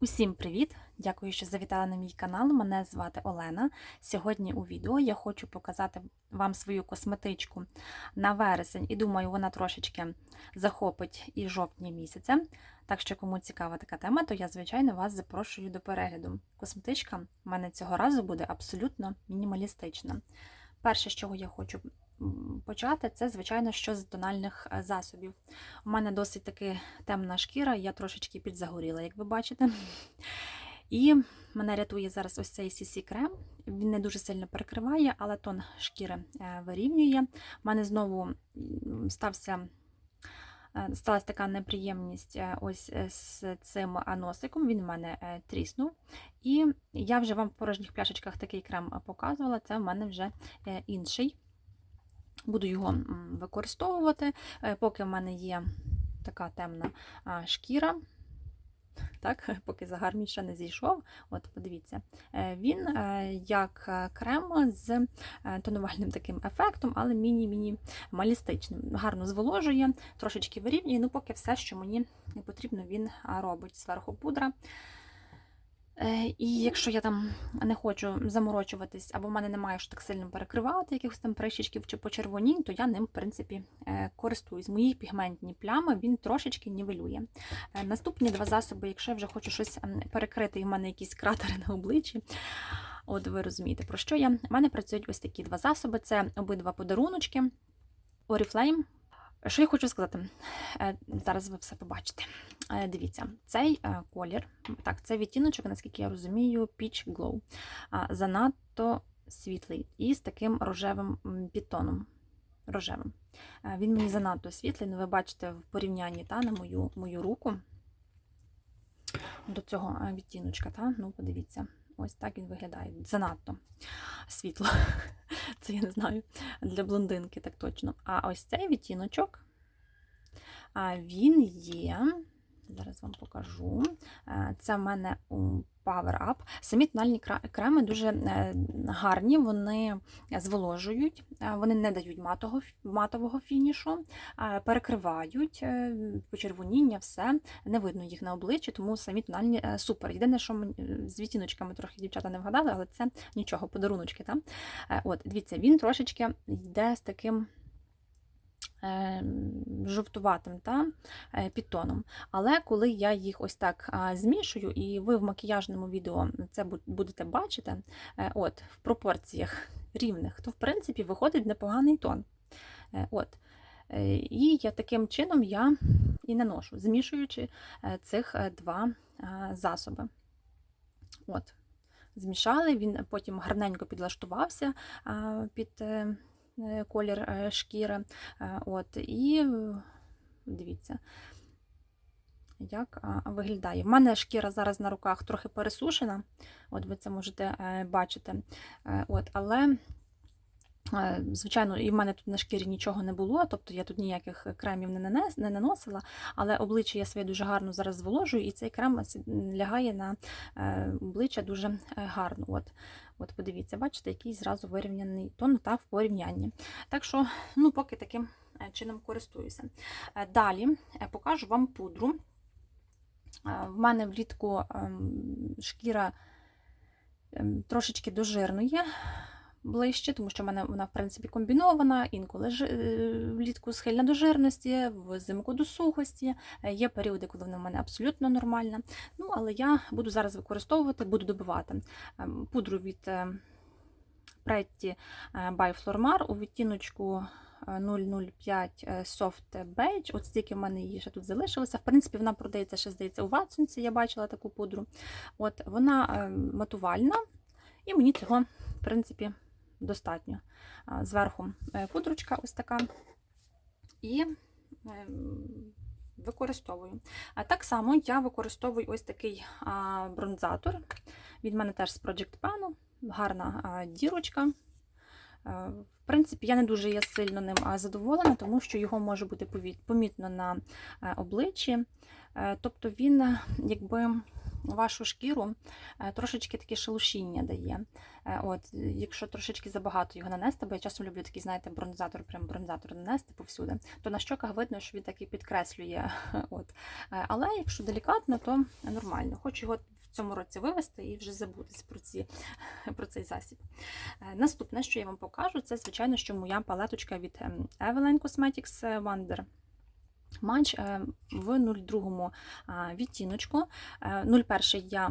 Усім привіт! Дякую, що завітали на мій канал. Мене звати Олена. Сьогодні у відео я хочу показати вам свою косметичку на вересень, і думаю, вона трошечки захопить і жовтні місяця. Так що, кому цікава така тема, то я, звичайно, вас запрошую до перегляду. Косметичка в мене цього разу буде абсолютно мінімалістична. Перше, з чого я хочу почати, це, звичайно, що з тональних е, засобів. У мене досить таки темна шкіра, я трошечки підзагоріла, як ви бачите. І мене рятує зараз ось цей CC крем. Він не дуже сильно перекриває, але тон шкіри е, вирівнює. У мене знову стався. е, Сталася така неприємність ось з цим носиком, він в мене тріснув. І я вже вам в порожніх пляшечках такий крем показувала, це в мене вже інший. Буду його використовувати, е, поки в мене є така темна шкіра. Так, поки загар мій ще не зійшов. От, подивіться, Е, він е, як крем з тонувальним таким ефектом, але міні-міні-малістичним. Гарно зволожує, трошечки вирівнює, ну поки все, що мені не потрібно, він робить. Зверху пудра. Е, І якщо я там не хочу заморочуватись, або в мене немає що так сильно перекривати якихось там прищичків чи почервонінь, то я ним, в принципі, е, користуюсь. Мої пігментні плями він трошечки нівелює. Е, Наступні два засоби, якщо я вже хочу щось ем, перекрити, і в мене якісь кратери на обличчі. От ви розумієте, про що я. У мене працюють ось такі два засоби: це обидва подаруночки Oriflame. Що я хочу сказати? Е, Зараз ви все побачите. Е, Дивіться, цей е, колір, так, це відтіночок, наскільки я розумію, Peach Glow. Занадто світлий і з таким рожевим м, підтоном. Рожевим. Він мені занадто світлий, ну ви бачите в порівнянні та, на мою, мою руку до цього відтіночка. Та? Ну, подивіться, ось так він виглядає. Занадто світло. Це я не знаю для блондинки, так точно. А ось цей відтіночок, він є. Зараз вам покажу. Е, Це в мене Power Up. Самі тональні креми дуже е, гарні, вони зволожують, е, вони не дають матового, матового фінішу, перекривають почервоніння, все. Не видно їх на обличчі, тому самі тональні супер. Єдине, що з відтіночками трохи дівчата не вгадали, але це нічого, подаруночки. Та? Е, От, дивіться, він трошечки йде з таким жовтуватим та, е, підтоном. Але коли я їх ось так змішую, і ви в макіяжному відео це будете бачити, е, от, в пропорціях рівних, то в принципі виходить непоганий тон. Е, От. І я таким чином я і наношу, змішуючи цих два засоби. От. Змішали, він потім гарненько підлаштувався під колір е, шкіри. Е, От, і дивіться, як виглядає. В мене шкіра зараз на руках трохи пересушена, от ви це можете е, бачити. Е, От, але, звичайно, і в мене тут на шкірі нічого не було, тобто я тут ніяких кремів не, наносила, але обличчя я своє дуже гарно зараз зволожую, і цей крем лягає на е, обличчя дуже е, гарно. От. От подивіться, бачите, який зразу вирівняний тон та в порівнянні. Так що, ну, поки таким е, чином користуюся. Е, Далі е, покажу вам пудру. Е, В мене влітку ем, шкіра ем, трошечки дожирнує ближче, тому що в мене вона, в принципі, комбінована, інколи ж, е, влітку схильна до жирності, взимку до сухості. Е, Є періоди, коли вона в мене абсолютно нормальна. Ну, але я буду зараз використовувати, буду добивати ем, пудру від е, Pretty by Flormar у відтіночку е, 005 е, Soft Beige. От стільки в мене її ще тут залишилося. В принципі, вона продається ще, здається, у Ватсонці, я бачила таку пудру. От, вона е, матувальна, і мені цього, в принципі, достатньо. Зверху е, пудрочка ось така. І е, використовую. А так само я використовую ось такий бронзатор. Від мене теж з Project Pen. Гарна дірочка. Е, В принципі, я не дуже є сильно ним задоволена, тому що його може бути помітно на е, обличчі. Тобто він якби вашу шкіру е, трошечки таке шелушіння дає. Е, От, якщо трошечки забагато його нанести, бо я часом люблю такий, знаєте, бронзатор, прям бронзатор нанести повсюди, то на щоках видно, що він такий підкреслює. От. Е, Але якщо делікатно, то нормально. Хочу його в цьому році вивести і вже забутись про, ці, про цей засіб. Наступне, що я вам покажу, це, звичайно, що моя палеточка від ем, Eveline Cosmetics Wonder. Матч е, в 02 а, відтіночку. Е, 01 я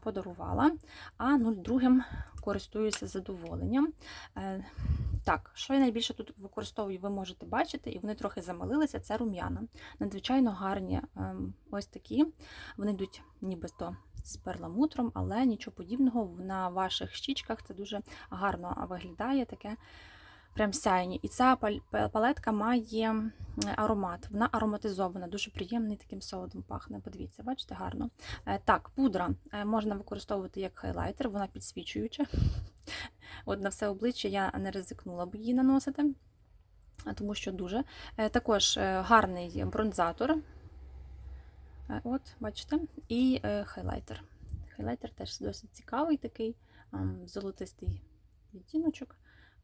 подарувала, а 02 користуюся задоволенням. Е, Так, що я найбільше тут використовую, ви можете бачити, і вони трохи замалилися, це рум'яна. Надзвичайно гарні ем, ось такі. Вони йдуть нібито з перламутром, але нічого подібного на ваших щічках це дуже гарно виглядає таке прям сяйні. І ця палетка має аромат. Вона ароматизована, дуже приємний таким солодом пахне. Подивіться, бачите, гарно. Е, Так, пудра е, можна використовувати як хайлайтер, вона підсвічуюча. От на все обличчя я не ризикнула б її наносити, тому що дуже. Е, Також гарний бронзатор. От, бачите, і хайлайтер. Хайлайтер теж досить цікавий такий, золотистий відтіночок.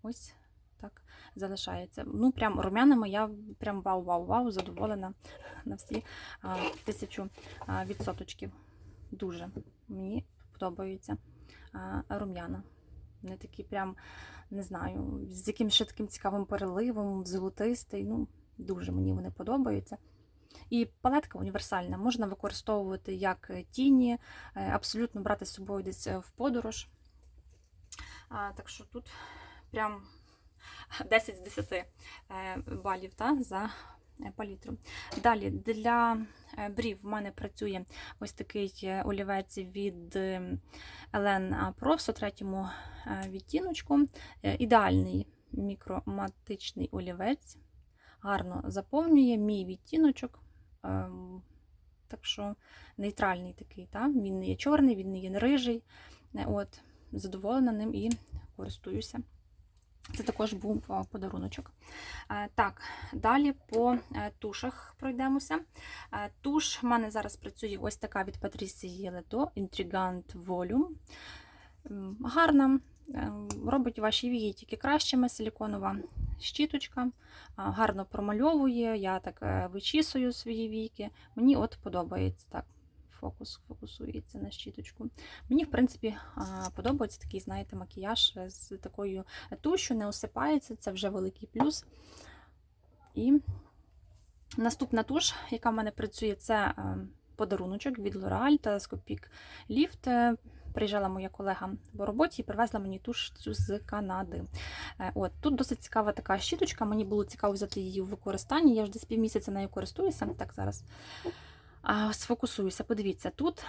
Ось так залишається. Ну, прям румянами я прям вау-вау-вау, задоволена на всі а, тисячу а, відсоточків. Дуже мені подобаються рум'яна. Вони такі прям, не знаю, з якимось ще таким цікавим переливом, золотистий. Ну, дуже мені вони подобаються. І палетка універсальна, можна використовувати як тіні, е, абсолютно брати з собою десь е, в подорож. А, так що тут прям 10 з 10 е, балів та, за е, палітру. Далі для е, брів в мене працює ось такий олівець від е, Елен Pro в 103 е, відтіночку. Ідеальний мікроматичний олівець. Гарно заповнює мій відтіночок. Ем, Так що нейтральний такий, та? він не є чорний, він не є рижий. От, задоволена ним і користуюся. Це також був а, подаруночок. Е, Так, далі по е, тушах пройдемося. Е, Туш в мене зараз працює ось така від Патрісії Лето Intrigant Volume. Гарна, е, робить ваші вії тільки кращими, силіконова щіточка, гарно промальовує, я так е, вичісую свої віки. Мені от подобається так. Фокус фокусується на щіточку. Мені, в принципі, подобається такий, знаєте, макіяж з такою тушу, не осипається, це вже великий плюс. І наступна туш, яка в мене працює, це е, подаруночок від L'Oreal Telescopic Lift. Е, Приїжджала моя колега по роботі і привезла мені туш цю з Канади. Е, От, тут досить цікава така щіточка, мені було цікаво взяти її в використанні. Я вже десь півмісяця нею користуюся. Так, зараз а, сфокусуюся. Подивіться, тут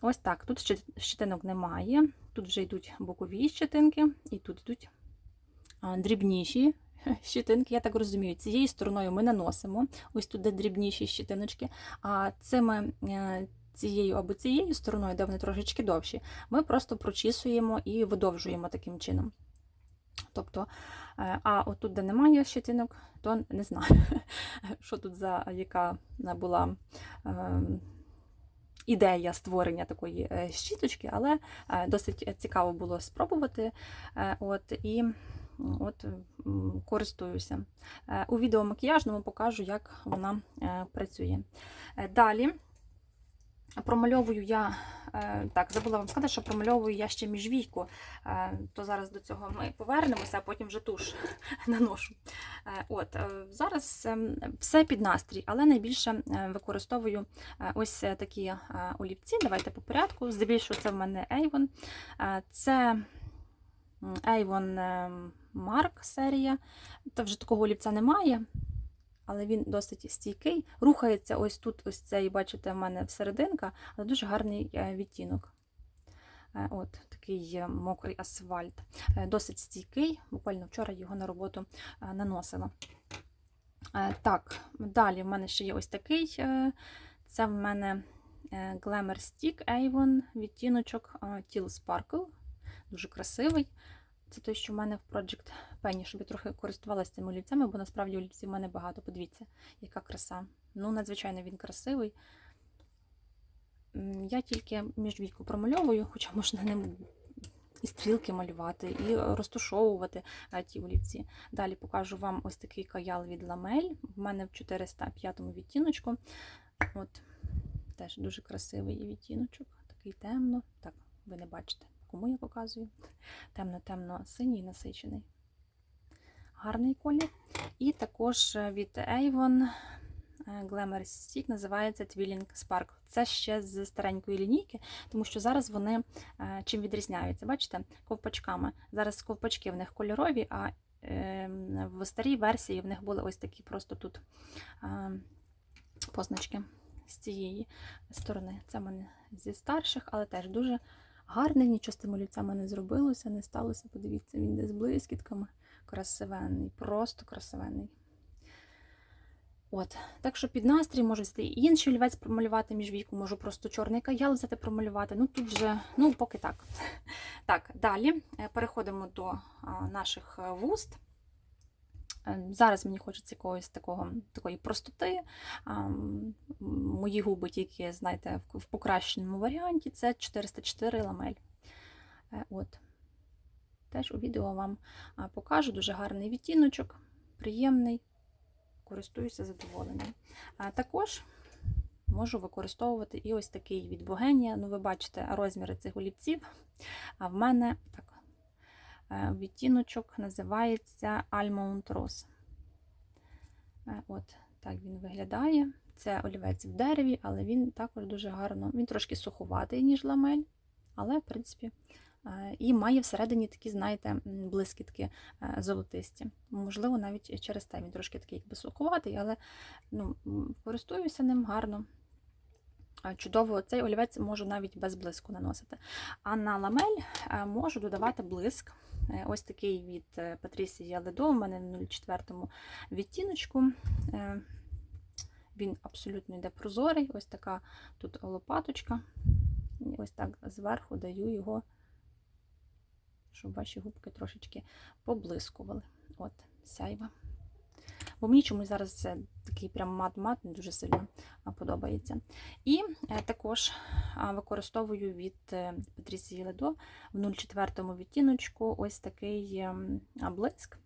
ось так, тут щитинок немає. Тут вже йдуть бокові щитинки, і тут йдуть дрібніші щитинки. Я так розумію, цією стороною ми наносимо. Ось тут де дрібніші щитиночки. А цими. е, Цією або цією стороною, де вони трошечки довші, ми просто прочісуємо і видовжуємо таким чином. Тобто, е, а отут, де немає щитинок, то не знаю, що тут за яка була е, ідея створення такої е, щіточки, але е, досить цікаво було спробувати. От, і от користуюся. У відео макіяжному покажу, як вона працює. Далі. Промальовую я, е, так, забула вам сказати, що промальовую я ще міжвійку, е, то зараз до цього ми повернемося, а потім вже туш наношу. Е, От, Зараз ем, все під настрій, але найбільше використовую ось такі олівці. Давайте по порядку. Здебільшого це в мене Avon. Це Avon ем, Mark серія. Та вже такого олівця немає але він досить стійкий. Рухається ось тут, ось цей, бачите, в мене всерединка, але дуже гарний е, відтінок. Е, От, такий е, мокрий асфальт. Досить стійкий. Буквально вчора його на роботу наносила. Так, далі в мене ще є ось такий. Це в мене Glamour Stick Avon, відтіночок Teal Sparkle. Дуже красивий. Це той, що в мене в Project Penny, щоб я трохи користувалася цими олівцями, бо насправді олівців в мене багато. Подивіться, яка краса. Ну, надзвичайно він красивий. я тільки міжвійку промальовую, хоча можна ним і стрілки малювати, і розтушовувати е, ті олівці. Далі покажу вам ось такий каял від ламель. В мене в 405 відтіночку. От, теж дуже красивий відтіночок, такий темно. Так, ви не бачите, кому я показую. Темно-темно-синій насичений. Гарний колір. І також е, від Avon е, Glamour Stick називається Twilling Sparkle. Це ще з старенької лінійки, тому що зараз вони е, чим відрізняються. Бачите, ковпачками. Зараз ковпачки в них кольорові, а е, в старій версії в них були ось такі просто тут позначки з цієї сторони. Це в мене зі старших, але теж дуже гарний. Нічого з тими олівцями не зробилося, не сталося. Подивіться, він де з блискітками. Красивенний, просто красивенний. От, так що під настрій можу взяти і інший олівець промалювати між віку, можу просто чорний каял взяти промалювати. Ну тут вже, ну поки так. Так, далі е, переходимо до наших е, вуст. Е, Зараз мені хочеться якогось такого, такої простоти. Мої губи тільки, знаєте, в, покращеному варіанті це 404 ламель. Е, От. Теж у відео вам покажу дуже гарний відтіночок, приємний, користуюся задоволенням. Також можу використовувати і ось такий від Богенія. Ну, ви бачите розміри цих олівців. А в мене так, відтіночок називається Almond Rose. Е, От так він виглядає. Це олівець в дереві, але він також дуже гарно. Він трошки суховатий, ніж ламель, але, в принципі, е, і має всередині такі, знаєте, блискітки е, золотисті. Можливо, навіть через те він трошки такий якби суховатий, але ну, користуюся ним гарно. Е, Чудово, цей олівець можу навіть без блиску наносити. А на ламель е, можу додавати блиск. Е, Ось такий від е, Патрісії Ледо, у мене в 04 відтіночку. Е, Він абсолютно йде прозорий. Ось така тут лопаточка. І ось так зверху даю його, щоб ваші губки трошечки поблискували. От, сяйва. Бо мені чомусь зараз це такий прям мат-мат, не дуже сильно подобається. І е, також використовую від е, Патрісії Ледо в 04 відтіночку ось такий ем, блиск.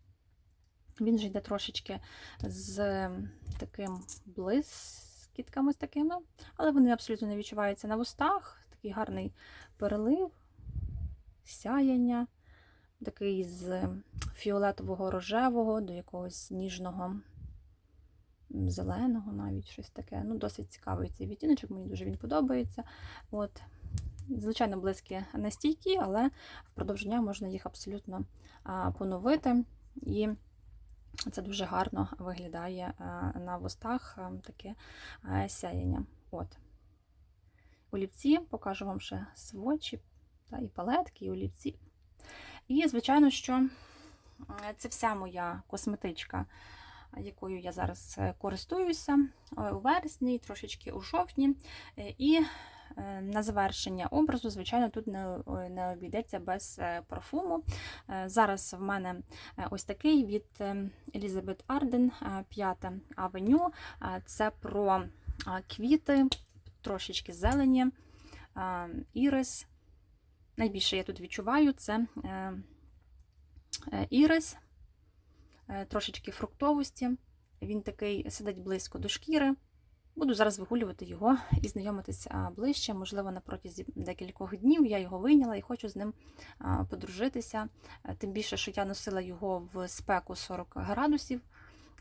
Він же йде трошечки з ем, таким блискітками такими, але вони абсолютно не відчуваються на вустах. Такий гарний перелив, сяяння, такий з фіолетового рожевого до якогось ніжного зеленого, навіть щось таке. Ну, досить цікавий цей відтіночок, мені дуже він подобається. От. Звичайно, близькі не стійкі, але впродовж дня можна їх абсолютно поновити. І це дуже гарно виглядає на вустах таке сяєння. От. Олівці покажу вам ще свочі, та, і палетки, і олівці. І, звичайно, що е, це вся моя косметичка, якою я зараз е, користуюся е, у вересні, трошечки у жовтні. І на завершення образу, звичайно, тут не, не обійдеться без парфуму. Зараз в мене ось такий від е, Elizabeth Arden, е, авеню. Це про квіти, трошечки зелені, ірис. Найбільше я тут відчуваю це е, е, ірис, е, трошечки фруктовості. Він такий сидить близько до шкіри. Буду зараз вигулювати його і знайомитися ближче. Можливо, на протязі декількох днів я його вийняла і хочу з ним подружитися. Тим більше, що я носила його в спеку 40 градусів.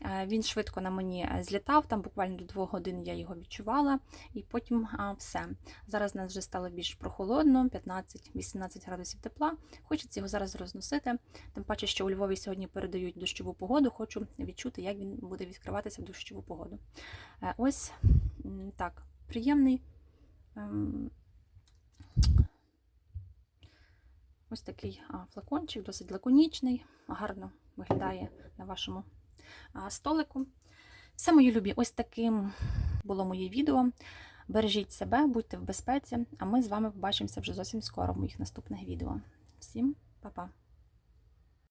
Е, Він швидко на мені е, злітав, там буквально до 2 годин я його відчувала, і потім все. Зараз у нас вже стало більш прохолодно, 15-18 градусів тепла. Хочеться його зараз розносити. Тим паче, що у Львові сьогодні передають дощову погоду, хочу відчути, як він буде відкриватися в дощову погоду. Е, Ось так, приємний. ем, Ось такий флакончик, досить лаконічний, гарно виглядає на вашому столику. Все, мої любі, ось таким було моє відео. Бережіть себе, будьте в безпеці, а ми з вами побачимося вже зовсім скоро в моїх наступних відео. Всім па-па!